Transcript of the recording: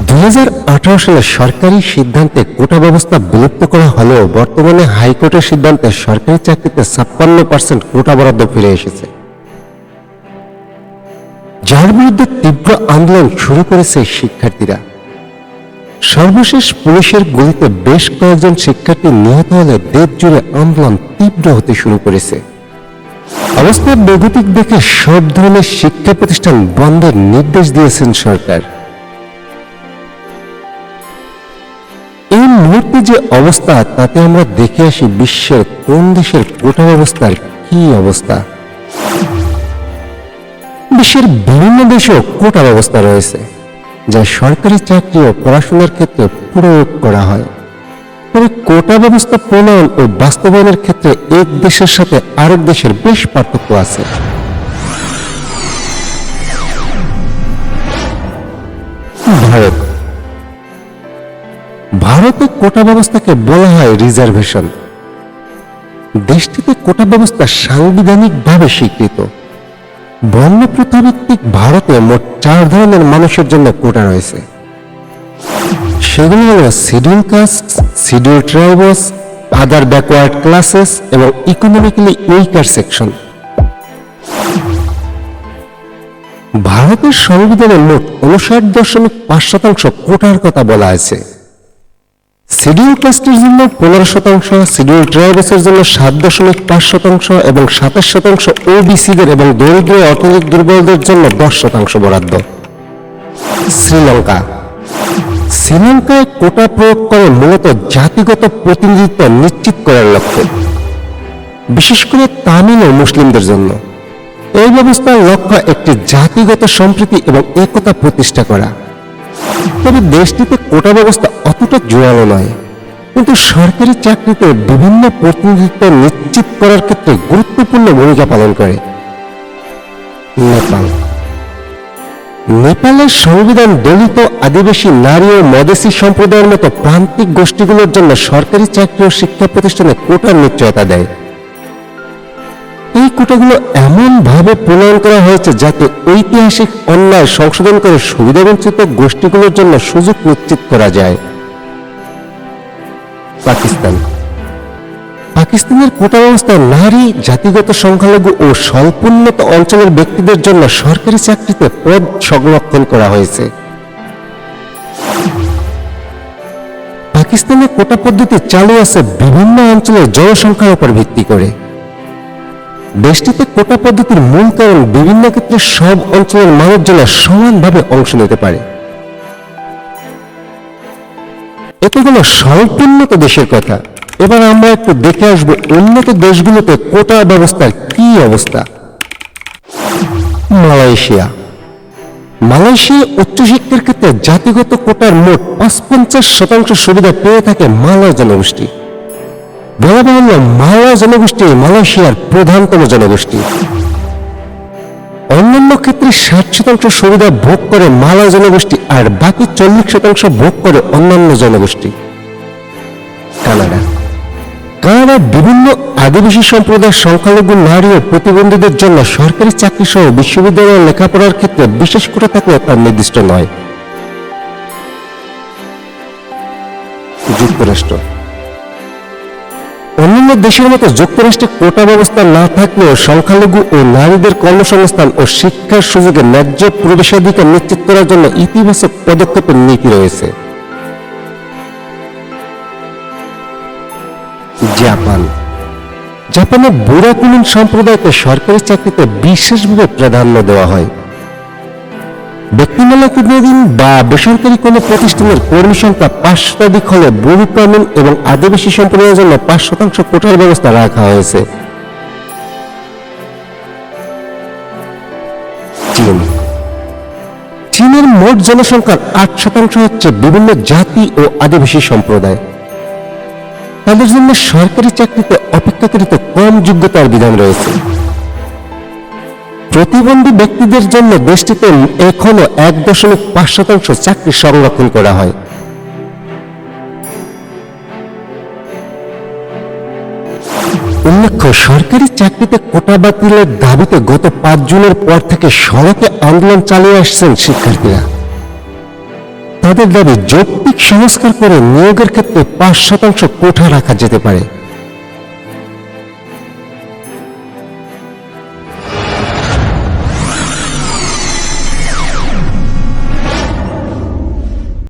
দুই হাজার আঠারো সালে সরকারি সিদ্ধান্তে কোটা ব্যবস্থা বিলুপ্ত করা হলেও বর্তমানে হাইকোর্টের সিদ্ধান্তে সরকারি চাকরিতে ছাপ্পান্ন পার্সেন্ট কোটা বরাদ্দ ফিরে এসেছে। যার বিরুদ্ধে তীব্র আন্দোলন শুরু করেছে শিক্ষার্থীরা। সর্বশেষ পুলিশের গুলিতে বেশ কয়েকজন শিক্ষার্থী নিহত হলে দেশ জুড়ে আন্দোলন তীব্র হতে শুরু করেছে। অবস্থার বেগতিক দেখে সব ধরনের শিক্ষা প্রতিষ্ঠান বন্ধের নির্দেশ দিয়েছেন সরকার। মুহূর্তে যে অবস্থা, তাতে আমরা দেখে আসি বিশ্বের কোন দেশের কোটা ব্যবস্থার কি অবস্থা। বিশ্বের বিভিন্ন দেশেও কোটা ব্যবস্থা রয়েছে, যা সরকারি চাকরি ও পড়াশোনার ক্ষেত্রে প্রয়োগ করা হয়। তবে কোটা ব্যবস্থা প্রণয়ন ও বাস্তবায়নের ক্ষেত্রে এক দেশের সাথে আরেক দেশের বেশ পার্থক্য আছে। ভারত ভারতে কোটা ব্যবস্থাকে বলা হয় রিজার্ভেশন। দেশটিতে কোটা ব্যবস্থা সাংবিধানিকভাবে স্বীকৃত। বর্ণপ্রথাভিত্তিক ভারতে মোট চার ধরনের মানুষের জন্য কোটা রয়েছে। সেগুলো হল schedule caste, schedule tribes, other backward classes এবং ইকোনমিক্যালি উইকার সেকশন ভারতের সংবিধানে মোট উনষাট দশমিক পাঁচ শতাংশ কোটার কথা বলা আছে শিডিউল কাস্টের জন্য পনেরো শতাংশ শিডিউল ট্রাইবসের জন্য সাত দশমিক পাঁচ শতাংশ এবং সাতাশ শতাংশ ওবিসিদের এবং দরিদ্র অর্থনৈতিক দুর্বলদের জন্য দশ শতাংশ বরাদ্দ। শ্রীলঙ্কা। শ্রীলঙ্কায় কোটা প্রয়োগ করে মূলত জাতিগত প্রতিনিধিত্ব নিশ্চিত করার লক্ষ্যে, বিশেষ করে তামিল ও মুসলিমদের জন্য। এই ব্যবস্থার লক্ষ্য একটি জাতিগত সম্প্রীতি এবং একতা প্রতিষ্ঠা করা। তবে দেশটিতে কোটা ব্যবস্থা অতটা জোরালো নয়। কিন্তু সরকারি চাকরিতে বিভিন্ন প্রতিনিধিত্ব নিশ্চিত করার ক্ষেত্রে গুরুত্বপূর্ণ ভূমিকা পালন করে। নেপাল। নেপালের সংবিধান দলিত আদিবাসী নারী ও মদেশি সম্প্রদায়ের মতো প্রান্তিক গোষ্ঠীগুলোর জন্য সরকারি চাকরি ও শিক্ষা প্রতিষ্ঠানে কোটার নিশ্চয়তা দেয়। এই কোটাগুলো এমনভাবে প্রণয়ন করা হয়েছে যাতে ঐতিহাসিক অন্যায় সংশোধন করে সুবিধাবঞ্চিত গোষ্ঠীগুলোর জন্য সুযোগ নিশ্চিত করা যায়। পাকিস্তান। পাকিস্তানের কোটা ব্যবস্থা নারী, জাতিগত সংখ্যালঘু ও স্বল্পোন্নত অঞ্চলের ব্যক্তিদের জন্য সরকারি চাকরিতে পদ সংরক্ষণ করা হয়েছে। পাকিস্তানের কোটা পদ্ধতি চালু আছে বিভিন্ন অঞ্চলের জনসংখ্যার উপর ভিত্তি করে। দেশটিতে কোটা পদ্ধতির মূল কারণ বিভিন্ন ক্ষেত্রে সব অঞ্চলের মানুষজন সমানভাবে অংশ নিতে পারে। এতে কোনো স্বল্পোন্নত দেশের কথা। এবার আমরা একটু দেখে আসব উন্নত দেশগুলোতে কোটা ব্যবস্থার কি অবস্থা। মালয়েশিয়া। মালয়েশিয়া উচ্চশিক্ষার ক্ষেত্রে জাতিগত কোটার মোট পঞ্চাশ শতাংশ সুবিধা পেয়ে থাকে মালয় জনগোষ্ঠী। বলা বাহুল্য মালয় জনগোষ্ঠী, মালয়েশিয়ার প্রধানতম জনগোষ্ঠী। অন্যান্য ক্ষেত্রে ষাট শতাংশ সুবিধা ভোগ করে মালয় জনগোষ্ঠী আর বাকি চল্লিশ শতাংশ ভোগ করে অন্যান্য জনগোষ্ঠী। কানাডা। কানাডার বিভিন্ন আদিবাসী সম্প্রদায়ের সংখ্যালঘু নারী ও প্রতিবন্ধীদের জন্য সরকারি চাকরি সহ বিশ্ববিদ্যালয়ে লেখাপড়ার ক্ষেত্রে বিশেষ করে থাকলেও তার নির্দিষ্ট নয়। যুক্তরাষ্ট্র। অন্যান্য দেশের মতো যুক্তরাষ্ট্রে কোটা ব্যবস্থা না থাকলেও সংখ্যালঘু ও নারীদের কর্মসংস্থান ও শিক্ষার সুযোগে ন্যায্য প্রবেশাধিকার নিশ্চিত করার জন্য ইতিবাচক পদক্ষেপের নীতি রয়েছে। জাপান। জাপানে বুড়াকুলিন সম্প্রদায়কে সরকারি চাকরিতে বিশেষভাবে প্রাধান্য দেওয়া হয়। ব্যক্তিমালিকাধীন বা বেসরকারি কোনো প্রতিষ্ঠানের কর্মী সংখ্যা পাঁচ শতাধিক হলে বুড়ি প্রামীণ এবং আদিবাসী সম্প্রদায়ের জন্য পাঁচ শতাংশ কোটার ব্যবস্থা রাখা হয়েছে। চীন। চীনের মোট জনসংখ্যার আট শতাংশ হচ্ছে বিভিন্ন জাতি ও আদিবাসী সম্প্রদায়। তাদের জন্য সরকারি চাকরিতে অপেক্ষাকৃত কম যোগ্যতার বিধান রয়েছে। প্রতিবন্ধী ব্যক্তিদের জন্য দেশটিতে এখনও এক দশমিক পাঁচ শতাংশ চাকরি সংরক্ষণ করা হয়। উল্লেখ্য, সরকারি চাকরিতে কোটা বাতিলের দাবিতে গত পাঁচ জুনের পর থেকে সড়কে আন্দোলন চালিয়ে আসছেন শিক্ষার্থীরা। তাদের দাবি, যৌক্তিক সংস্কার করে নিয়োগের ক্ষেত্রে পাঁচ শতাংশ কোঠা রাখা যেতে পারে।